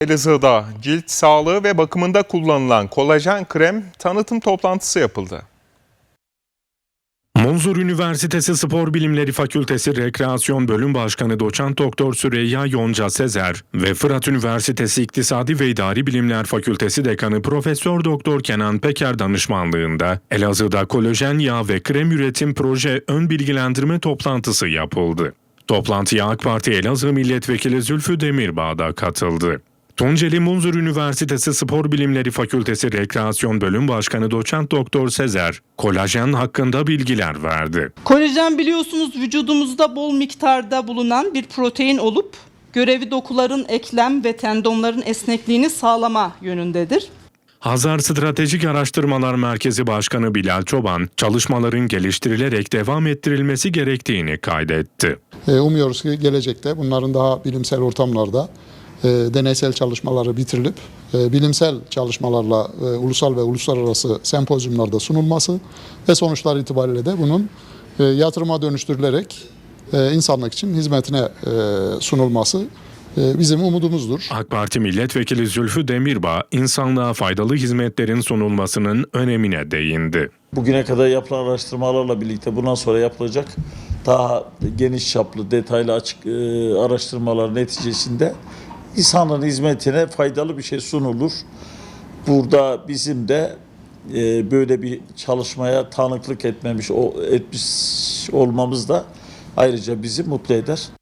Elazığ'da cilt sağlığı ve bakımında kullanılan kolajen krem tanıtım toplantısı yapıldı. Munzur Üniversitesi Spor Bilimleri Fakültesi Rekreasyon Bölüm Başkanı Doçent Doktor Süreyya Yonca Sezer ve Fırat Üniversitesi İktisadi ve İdari Bilimler Fakültesi Dekanı Profesör Doktor Kenan Peker danışmanlığında Elazığ'da kolajen yağ ve krem üretim proje ön bilgilendirme toplantısı yapıldı. Toplantıya AK Parti Elazığ Milletvekili Zülfü Demirbağ da katıldı. Tunceli Munzur Üniversitesi Spor Bilimleri Fakültesi Rekreasyon Bölüm Başkanı Doçent Doktor Sezer, kolajen hakkında bilgiler verdi. Kolajen biliyorsunuz vücudumuzda bol miktarda bulunan bir protein olup görevi dokuların eklem ve tendonların esnekliğini sağlama yönündedir. Hazar Stratejik Araştırmalar Merkezi Başkanı Bilal Çoban, çalışmaların geliştirilerek devam ettirilmesi gerektiğini kaydetti. E, Umuyoruz ki gelecekte bunların daha bilimsel ortamlarda e, deneysel çalışmaları bitirilip e, bilimsel çalışmalarla e, ulusal ve uluslararası sempozyumlarda sunulması ve sonuçlar itibariyle de bunun e, yatırıma dönüştürülerek e, insanlık için hizmetine e, sunulması e, bizim umudumuzdur. AK Parti Milletvekili Zülfü Demirbağ, insanlığa faydalı hizmetlerin sunulmasının önemine değindi. Bugüne kadar yapılan araştırmalarla birlikte bundan sonra yapılacak daha geniş çaplı, detaylı açık e, araştırmalar neticesinde insanların hizmetine faydalı bir şey sunulur. Burada bizim de e, böyle bir çalışmaya tanıklık etmemiş o, etmiş olmamız da ayrıca bizi mutlu eder.